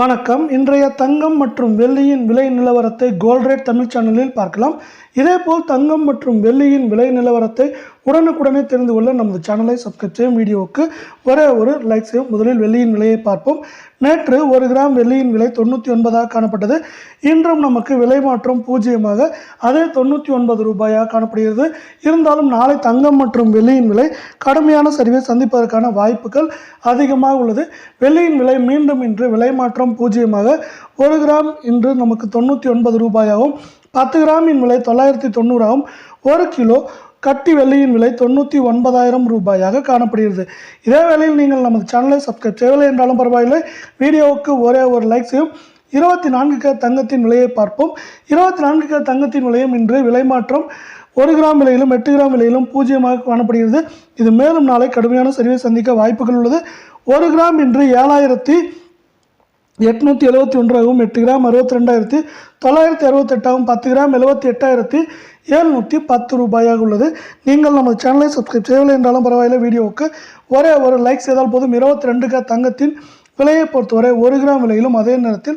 வணக்கம். இன்றைய தங்கம் மற்றும் வெள்ளியின் விலை நிலவரத்தை கோல்ட் ரேட் தமிழ் சேனலில் பார்க்கலாம். இதேபோல் தங்கம் மற்றும் வெள்ளியின் விலை நிலவரத்தை உடனுக்குடனே தெரிந்து கொள்ள நமது சேனலை சப்ஸ்கிரைப் செய்யும் வீடியோவுக்கு ஒரே ஒரு லைக் செய்யும் முதலில் வெள்ளியின் விலையை பார்ப்போம். நேற்று ஒரு கிராம் வெள்ளியின் விலை தொண்ணூற்றி ஒன்பதாக காணப்பட்டது. இன்றும் நமக்கு விலை மாற்றம் பூஜ்ஜியமாக அதே தொண்ணூற்றி ஒன்பது ரூபாயாக காணப்படுகிறது. இருந்தாலும் நாளை தங்கம் மற்றும் வெள்ளியின் விலை கடுமையான சரிவை சந்திப்பதற்கான வாய்ப்புகள் அதிகமாக உள்ளது. வெள்ளியின் விலை மீண்டும் இன்று விலை மாற்றம் பூஜ்ஜியமாக ஒரு கிராம் இன்று நமக்கு தொண்ணூற்றி ஒன்பது ரூபாயாகவும் பத்து கிராமின் விலை தொள்ளாயிரத்தி தொண்ணூறாகவும் ஒரு கிலோ கட்டி வெள்ளியின் விலை தொண்ணூற்றி ஒன்பதாயிரம் ரூபாயாக காணப்படுகிறது. இதே வேளையில் நீங்கள் நமது சேனலை சப்ஸ்கிரைப் செய்யவில்லை என்றாலும் பரவாயில்லை. வீடியோவுக்கு ஒரே ஒரு லைக் செய்யும். இருபத்தி நான்கு கே தங்கத்தின் விலையை பார்ப்போம். இருபத்தி நான்கு கே தங்கத்தின் விலையும் இன்று விலை மாற்றம் ஒரு கிராம் விலையிலும் எட்டு கிராம் விலையிலும் பூஜ்ஜியமாக காணப்படுகிறது. இது மேலும் நாளை கடுமையான சரிவை சந்திக்க வாய்ப்புகள் உள்ளது. ஒரு கிராம் இன்று ஏழாயிரத்தி எட்நூற்றி எழுபத்தி ஒன்றாகவும் எட்டு கிராம் அறுபத்தி ரெண்டாயிரத்தி தொள்ளாயிரத்தி அறுபத்தெட்டாகவும் பத்து கிராம் எழுபத்தி எட்டாயிரத்தி ஏழ்நூற்றி பத்து ரூபாயாக உள்ளது. நீங்கள் நமது சேனலை சப்ஸ்கிரைப் செய்யவில்லை என்றாலும் பரவாயில்லை வீடியோவுக்கு ஒரே ஒரு லைக் செய்தால் போதும். இருபத்தி ரெண்டு க தங்கத்தின் விலையை பொறுத்தவரை ஒரு கிராம் விலையிலும் அதே நேரத்தில்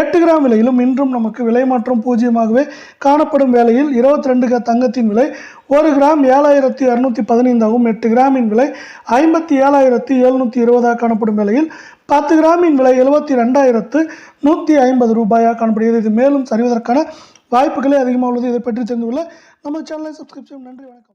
எட்டு கிராம் விலையிலும் இன்றும் நமக்கு விலை மாற்றம் பூஜ்ஜியமாகவே காணப்படும் வேளையில் இருபத்தி ரெண்டு க தங்கத்தின் விலை ஒரு கிராம் ஏழாயிரத்தி இரநூத்தி பதினைந்தாகவும் எட்டு கிராமின் விலை ஐம்பத்தி ஏழாயிரத்தி எழுநூற்றி இருபதாக காணப்படும் வேளையில் பத்து கிராமின் விலை எழுபத்தி ரெண்டாயிரத்து நூற்றி ஐம்பது ரூபாயாக காணப்படுகிறது. இது மேலும் சரிவதற்கான வாய்ப்புகளே அதிகமாக உள்ளது. இதை பற்றி தெரிந்து கொள்ள நம்ம சேனலை சப்ஸ்கிரிப்ஷன் நன்றி வணக்கம்.